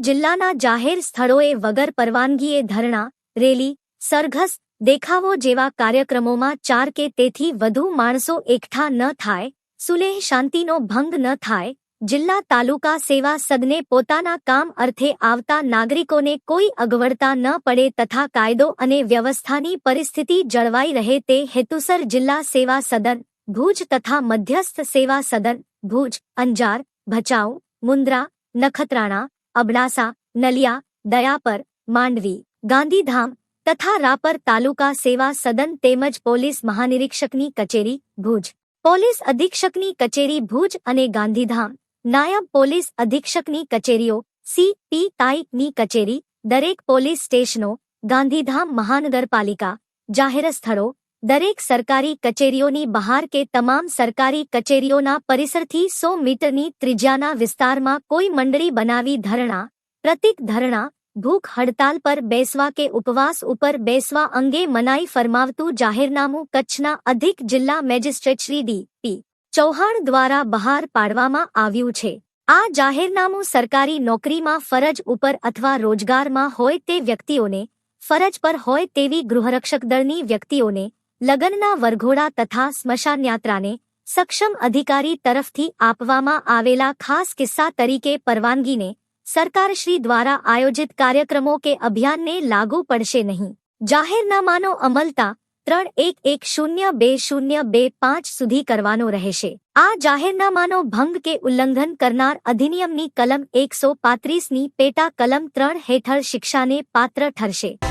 જિલ્લાના જાહેર સ્થળોએ વગર પરવાનગીએ ધરણા, રેલી, સરઘસ, દેખાવો જેવા કાર્યક્રમોમાં ચાર કે તેથી વધુ માણસો એકઠા ન થાય, સુલેહ શાંતિનો ભંગ ન થાય, જિલ્લા તાલુકા સેવા સદને પોતાના કામ અર્થે આવતા નાગરિકોને કોઈ અગવડતા ન પડે તથા કાયદો અને વ્યવસ્થાની પરિસ્થિતિ જળવાઈ રહે તે હેતુસર જિલ્લા સેવા સદન, ભુજ તથા મધ્યસ્થ સેવા સદન, ભુજ, અંજાર, ભચાઉ મુન્દ્રા નખત્રાણા અબડાસા, નલિયા, દયાપર, માંડવી, ગાંધીધામ તથા રાપર તાલુકા સેવા સદન તેમજ પોલીસ મહાનિરીક્ષકની કચેરી, ભુજ. પોલીસ અધિક્ષકની કચેરી, ભુજ અને ગાંધીધામ. નાયબ પોલીસ અધિક્ષકની કચેરીઓ, સી. પી. ની કચેરી, દરેક પોલીસ સ્ટેશનો, ગાંધીધામ મહાનગરપાલિકા જાહેર સ્થળો દરેક સરકારી કચેરીઓની બહાર કે તમામ સરકારી કચેરીઓના પરિસરથી સો મીટરની ત્રિજ્યાના વિસ્તારમાં કોઈ મંડળી બનાવી ધરણા, પ્રતિક ધરણા, ભૂખ હડતાલ પર બેસવા કે ઉપવાસ ઉપર બેસવા અંગે મનાઈ ફરમાવતું જાહેરનામું કચ્છના અધિક જિલ્લા magistrate Shri D. P. Chauhan દ્વારા બહાર પાડવામાં આવ્યું છે. આ જાહેરનામું સરકારી નોકરીમાં ફરજ ઉપર અથવા રોજગારમાં હોય તે વ્યક્તિઓને, ફરજ પર હોય તેવી ગૃહરક્ષક દળની વ્યક્તિઓને લગ્નના વરઘોડા તથા સ્મશાનયાત્રાને સક્ષમ અધિકારી તરફથી આપવામાં આવેલા ખાસ કિસ્સા તરીકે પરવાનગીને સરકારશ્રી દ્વારા આયોજિત કાર્યક્રમો કે અભિયાનને લાગુ પડશે નહીં. જાહેરનામાનો અમલતા ત્રણ એક એક શૂન્ય બે શૂન્ય બે પાંચ સુધી કરવાનો રહેશે. આ જાહેરનામાનો ભંગ કે ઉલ્લંઘન કરનાર અધિનિયમની કલમ એકસો પાંત્રીસની પેટા કલમ ત્રણ હેઠળ શિક્ષાને પાત્ર ઠરશે.